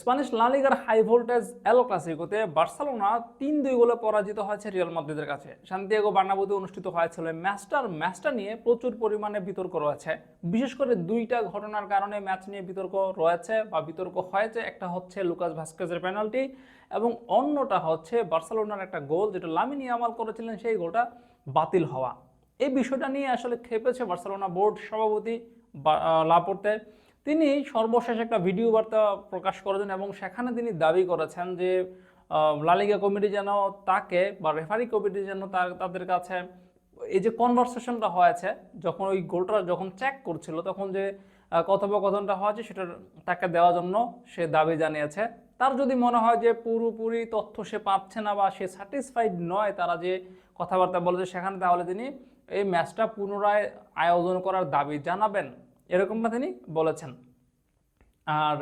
Spanish লালিগার high voltage এলো ক্লাসিকোতে Barcelona তিন দুই গোলে পরাজিত হয়েছে রিয়াল মাদ্রিদের কাছে। সান্তিয়াগো বার্নাবুতে অনুষ্ঠিত হয়েছিল ম্যাচটার, ম্যাচটা নিয়ে প্রচুর পরিমাণে বিতর্ক রয়েছে। বিশেষ করে দুইটা ঘটনার কারণে ম্যাচ নিয়ে বিতর্ক রয়েছে বা বিতর্ক হয়েছে। একটা হচ্ছে লুকাস ভাস্কেজের পেনাল্টি এবং অন্যটা হচ্ছে বার্সেলোনার একটা গোল যেটা লামিনী আমাল করেছিলেন, সেই গোলটা বাতিল হওয়া। এই বিষয়টা নিয়ে আসলে খেপেছে বার্সেলোনা বোর্ড সভাপতি লাপোর্তে। তিনি সর্বশেষ একটা ভিডিও বার্তা প্রকাশ করেছেন এবং সেখানে তিনি দাবি করেছেন যে লালিগা কমিটি যেন তাকে বা রেফারি কমিটি যেন তাদের কাছে এই যে কনভারসেশনটা হয়েছে, যখন ওই গোলটা যখন চেক করছিল, তখন যে কথোপকথনটা হয়েছে সেটা তাকে দেওয়ার জন্য সে দাবি জানিয়েছে। তার যদি মনে হয় যে পুরোপুরি তথ্য সে পাচ্ছে না বা সে স্যাটিসফাইড নয়, তারা যে কথাবার্তা বলেছে সেখানে তাহলে তিনি এই ম্যাচটা পুনরায় আয়োজন করার দাবি জানাবেন। এরকমটা তিনি বলেছেন। আর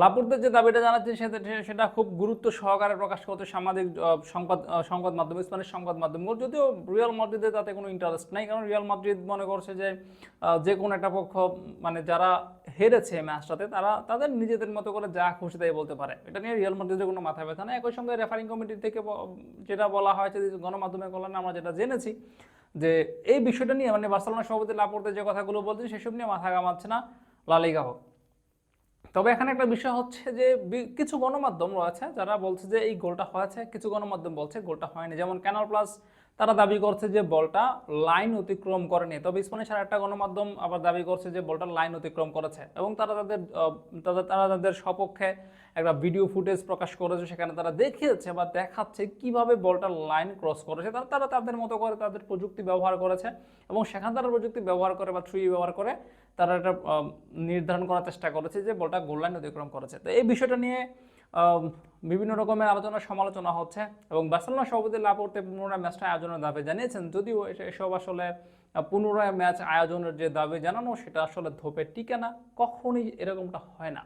লাপুরদের যে দাবিটা জানাচ্ছেন সেটা সেটা খুব গুরুত্ব সহকারে প্রকাশ করতে সামাজিক সংবাদ সংবাদ মাধ্যম স্প্যানিশ সংবাদ মাধ্যম যদিও রিয়াল মাদ্রিদে তাতে কোনো ইন্টারেস্ট নাই, কারণ রিয়াল মাদ্রিদ মনে করছে যে যে কোনো একটা পক্ষ মানে যারা হেরেছে ম্যাচটাতে তারা তাদের নিজেদের মতো করে যা খুশি তাই বলতে পারে। এটা নিয়ে রিয়াল মাদ্রিদের কোনো মাথা ব্যথা নেই। একই সঙ্গে রেফারিং কমিটি থেকে যেটা বলা হয়েছে গণমাধ্যমের কল্যাণে আমরা যেটা জেনেছি যে এই বিষয়টা নিয়ে মানে বার্সেলোনা সভাপতি লাপোর্তে যে কথাগুলো বলছেন, সেসব নিয়ে মাথা ঘামাচ্ছে না লালিগা হোক। তবে এখানে একটা বিষয় হচ্ছে যে কিছু গণমাধ্যম রয়েছে যারা বলছে যে এই গোলটা হয়েছে, কিছু গণমাধ্যম বলছে গোলটা হয়নি। যেমন ক্যানাল প্লাস তারা দাবি করছে যে বলটা লাইন অতিক্রম করেনি। তবে স্প্যানিশ আর একটা গণমাধ্যম আবার দাবি করছে যে বলটা লাইন অতিক্রম করেছে এবং তারা তাদের তারা তাদের সপক্ষে একটা ভিডিও ফুটেজ প্রকাশ করেছে সেখানে তারা দেখিয়েছে বা দেখাচ্ছে কীভাবে বলটা লাইন ক্রস করেছে। তারা তারা তাদের মতো করে তাদের প্রযুক্তি ব্যবহার করেছে এবং সেখানে তারা প্রযুক্তি ব্যবহার করে বা থ্রি ব্যবহার করে তারা এটা নির্ধারণ করার চেষ্টা করেছে যে বলটা গোল লাইন অতিক্রম করেছে। তো এই বিষয়টা নিয়ে বিভিন্ন রকমের আলোচনা, সমালোচনা হচ্ছে এবং বার্সেলোনা সভাপতি লাপোর্তে পুনরায় ম্যাচটা আয়োজনের দাবি জানিয়েছেন। যদিও এসব- আসলে পুনরায় ম্যাচ আয়োজনের যে দাবি জানানো, সেটা আসলে ধোপে টিকে না। কখনই এরকমটা হয় না।